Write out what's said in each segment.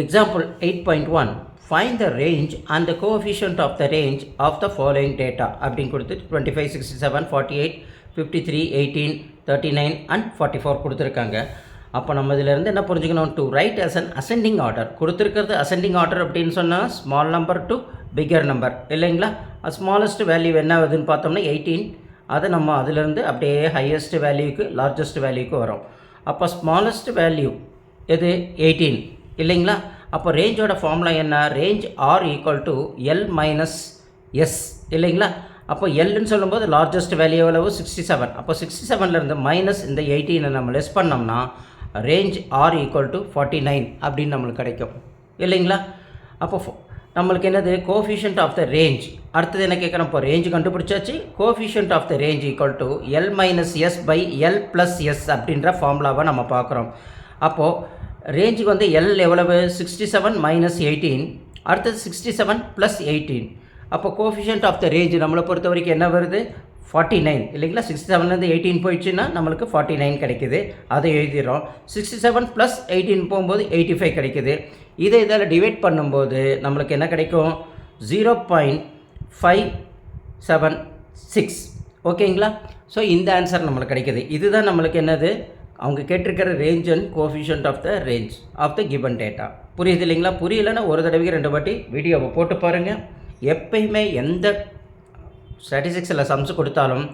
Example 8.1 Find the range and the coefficient of the range of the following data. அப்படின்னு கொடுத்து 25, 67, 48, 53, 18, 39 and 44 கொடுத்துருக்காங்க. அப்போ நம்ம இதிலேருந்து என்ன புரிஞ்சுக்கணும்? To right as an ascending order கொடுத்துருக்கிறது அசெண்டிங் ஆர்டர் அப்படின்னு சொன்னால் small number to bigger number இல்லைங்களா? ஸ்மாலஸ்ட் வேல்யூ என்ன ஆகுதுன்னு பார்த்தோம்னா எயிட்டீன் அதை நம்ம அதிலேருந்து அப்படியே ஹையஸ்ட் வேல்யூக்கு லார்ஜஸ்ட் வேல்யூக்கு வரும். அப்போ ஸ்மாலஸ்ட் வேல்யூ எது? எயிட்டீன் இல்லைங்களா? அப்போ ரேஞ்சோட ஃபார்முலா என்ன? Range R equal to L minus S இல்லைங்களா? அப்போ எல்னு சொல்லும்போது லார்ஜஸ்ட் வேல்யூ எவ்வளவு? சிக்ஸ்டி செவன் அப்போ சிக்ஸ்டி செவன்லேருந்து மைனஸ் இந்த எயிட்டீனை நம்ம லெஸ் பண்ணோம்னா range R equal to forty nine அப்படின்னு நம்மளுக்கு கிடைக்கும். இல்லைங்களா? அப்போ ஃபோ- நம்மளுக்கு என்னது? கோஃபிஷியன்ட் ஆஃப் த ரேஞ்ச் அடுத்தது என்ன கேட்குறோம் இப்போ ரேஞ்ச் கண்டுபிடிச்சாச்சு. Coefficient of the range equal to L minus S by L plus S அப்படின்ற ஃபார்முலாவை நம்ம பார்க்குறோம். அப்போது ரேஞ்சுக்கு வந்து எல் எவ்வளவு? சிக்ஸ்டி செவன் மைனஸ் எயிட்டீன் அடுத்தது சிக்ஸ்டி செவன் ப்ளஸ் எயிட்டீன் அப்போ கோஃபிஷியன்ட் ஆஃப் த ரேஞ்ச் நம்மளை பொறுத்த வரைக்கும் என்ன வருது? ஃபார்ட்டி நைன் இல்லைங்களா சிக்ஸ்டி செவன்லேருந்து எயிட்டீன் போயிடுச்சுன்னா நம்மளுக்கு ஃபார்ட்டி நைன் கிடைக்குது. அதை எழுதிடுறோம். சிக்ஸ்டி செவன் ப்ளஸ் எயிட்டீன் போகும்போது எயிட்டி ஃபைவ் கிடைக்குது. இதை இதில் டிவைட் பண்ணும்போது நம்மளுக்கு என்ன கிடைக்கும்? Zero point five seven six ஓகேங்களா ஸோ இந்த ஆன்சர் நம்மளுக்கு கிடைக்குது. இதுதான் நம்மளுக்கு என்னது? அவங்க கேட்டிருக்கிற range and coefficient of the range of the given data புரியுது இல்லைங்களா? புரியலன்னா ஒரு தடவைக்கு ரெண்டு வாட்டி வீடியோவை போட்டு பாருங்கள் எப்பயுமே எந்த ஸ்டாட்டிஸ்டிக்ஸில் சம்ஸ் கொடுத்தாலும்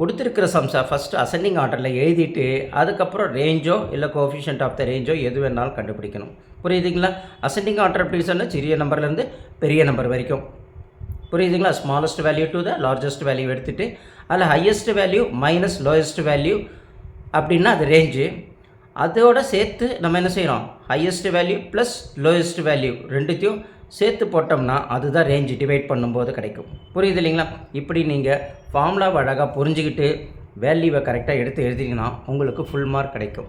கொடுத்துருக்கிற சம்ஸை ஃபஸ்ட்டு அசெண்டிங் ஆர்டரில் எழுதிட்டு அதுக்கப்புறம் ரேஞ்சோ இல்லை கோஃபிஷியன்ட் ஆஃப் த ரேஞ்சோ எது வேணாலும் கண்டுபிடிக்கணும். புரியுதுங்களா? அசெண்டிங் ஆர்டர் அப்படின்னு சொன்னால் சிறிய நம்பர்லேருந்து பெரிய நம்பர் வரைக்கும். புரியுதுங்களா? Smallest value to the largest value எடுத்துகிட்டு அதில் highest value minus lowest value அப்படின்னா அது ரேஞ்சு அதோட சேர்த்து நம்ம என்ன செய்கிறோம் highest value plus lowest value ரெண்டுத்தையும் சேர்த்து போட்டோம்னா அதுதான் ரேஞ்சு டிவைட் பண்ணும்போது கிடைக்கும். புரியுது இல்லைங்களா? இப்படி நீங்கள் ஃபார்முலாவை அழகாக புரிஞ்சுக்கிட்டு வேல்யூவை கரெக்டாக எடுத்து எழுதிங்கன்னா உங்களுக்கு ஃபுல் மார்க் கிடைக்கும்.